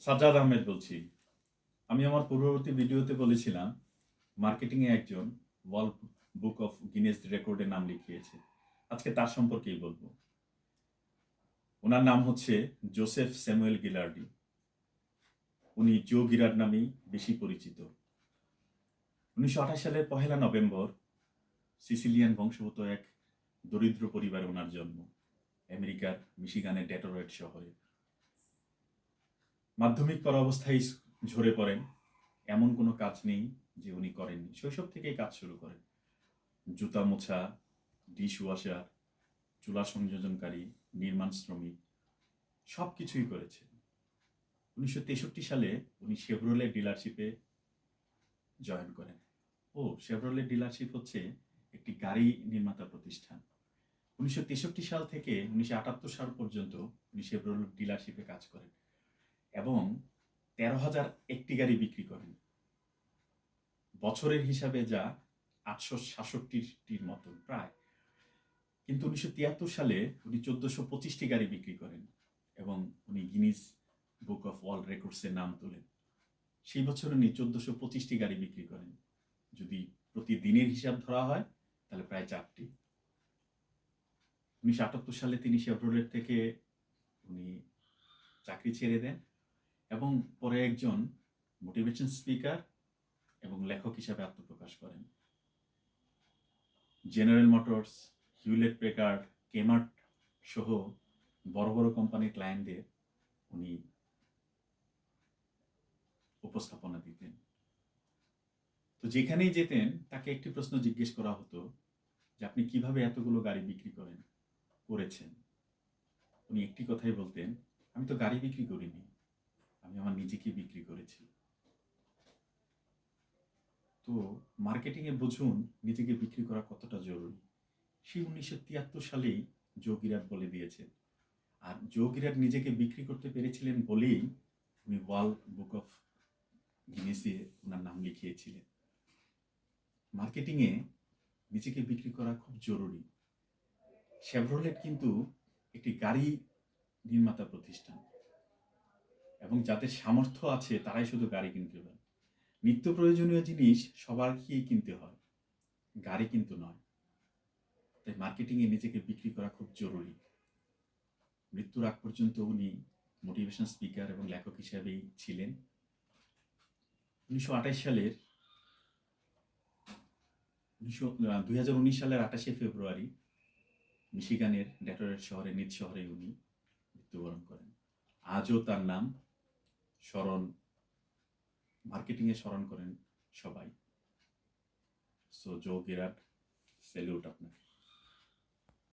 সাজ্জাদ আহমেদ বলছি। আমি আমার পূর্ববর্তী ভিডিওতে বলেছিলাম, মার্কেটিংয়ে একজন ওয়ার্ল্ড বুক অফ গিনেস রেকর্ডে নাম লিখিয়েছে। আজকে তার সম্পর্কেই বলব। ওনার নাম হচ্ছে জোসেফ স্যামুয়েল গিলার্ডি। উনি জো গিরার নামেই বেশি পরিচিত। উনিশশো আঠাশ সালের পহেলা নভেম্বর সিসিলিয়ান বংশগত এক দরিদ্র পরিবারে ওনার জন্ম। আমেরিকার মিশিগানের ডেটোরয়েট শহরে। মাধ্যমিক পড়া অবস্থায় ঝরে পড়েন। এমন কোনো কাজ নেই যে উনি করেননি। শৈশব থেকেই কাজ শুরু করেন। জুতা মোছা, ডিশ ওয়াশার, চুলা সংযোজনকারী, নির্মাণ শ্রমিক সব কিছুই করেছেন। উনিশশো তেষট্টি সালে উনি শেভরোলে ডিলারশিপে জয়েন করেন। ও শেভরোলে ডিলারশিপ হচ্ছে একটি গাড়ি নির্মাতা প্রতিষ্ঠান। উনিশশো তেষট্টি সাল থেকে উনিশশো আটাত্তর সাল পর্যন্ত উনি শেভরোলে ডিলারশিপে কাজ করেন। এবং তেরো হাজার একটি গাড়ি বিক্রি করেন। বছরের হিসাবে যা আটশো সাতষট্টির মতো প্রায়। কিন্তু উনিশশো তিয়াত্তর সালে উনি চোদ্দশো পঁচিশটি গাড়ি বিক্রি করেন এবং উনি গিনিস বুক অফ ওয়ার্ল্ড রেকর্ডসের নাম তোলেন। সেই বছর উনি চোদ্দশো পঁচিশটি গাড়ি বিক্রি করেন। যদি প্রতিদিনের হিসাব ধরা হয়, তাহলে প্রায় চারটি। উনিশশো আটাত্তর সালে তিনি শেভরোলেট থেকে উনি চাকরি ছেড়ে দেন। এবং পরে একজন মোটিভেশন স্পিকার এবং লেখক হিসাবে আত্মপ্রকাশ করেন। General Motors Hewlett Packard Kmart সহ বড় বড় কোম্পানির ক্লায়েন্টদের উনি উপস্থাপনা দিতেন। তো যেখানেই যেতেন, তাকে একটি প্রশ্ন জিজ্ঞেস করা হতো যে, আপনি কীভাবে এতগুলো গাড়ি বিক্রি করেন, করেছেন? উনি একটি কথাই বলতেন, আমি তো গাড়ি বিক্রি করিনি। আমি আমার নিজেকে বিক্রি করেছি। তো মার্কেটিংয়ে বুঝুন নিজেকে বিক্রি করা কতটা জরুরি। সেই উনিশশো তিয়াত্তর সালেই যোগিরাট বলে দিয়েছেন। আর যোগিরাট নিজেকে বিক্রি করতে পেরেছিলেন বলেই উনি ওয়ার্ল্ড বুক অফ গিনেসে ওনার নাম লিখিয়েছিলেন। মার্কেটিংয়ে নিজেকে বিক্রি করা খুব জরুরি। শেভরোলেট কিন্তু একটি গাড়ি নির্মাতা প্রতিষ্ঠান। এবং যাদের সামর্থ্য আছে, তারাই শুধু গাড়ি কিনতে পারে। নিত্য প্রয়োজনীয় জিনিস সবারকেই কিনতে হয়, গাড়ি কিন্তু নয়। তাই মার্কেটিংয়ে নিজেকে বিক্রি করা খুব জরুরি। মৃত্যুর আগ পর্যন্ত উনি মোটিভেশন স্পিকার এবং লেখক হিসেবেই ছিলেন। উনিশশো আঠাশ সালের, উনিশশো দুই সালের আঠাশে ফেব্রুয়ারি মিশিগানের ডেটোরেট শহরে, নিজ শহরে উনি মৃত্যুবরণ করেন। আজও তার নাম স্মরণ মার্কেটিংয়ে স্মরণ করেন সবাই। সো জো বিরাট স্যালিউট আপনাকে।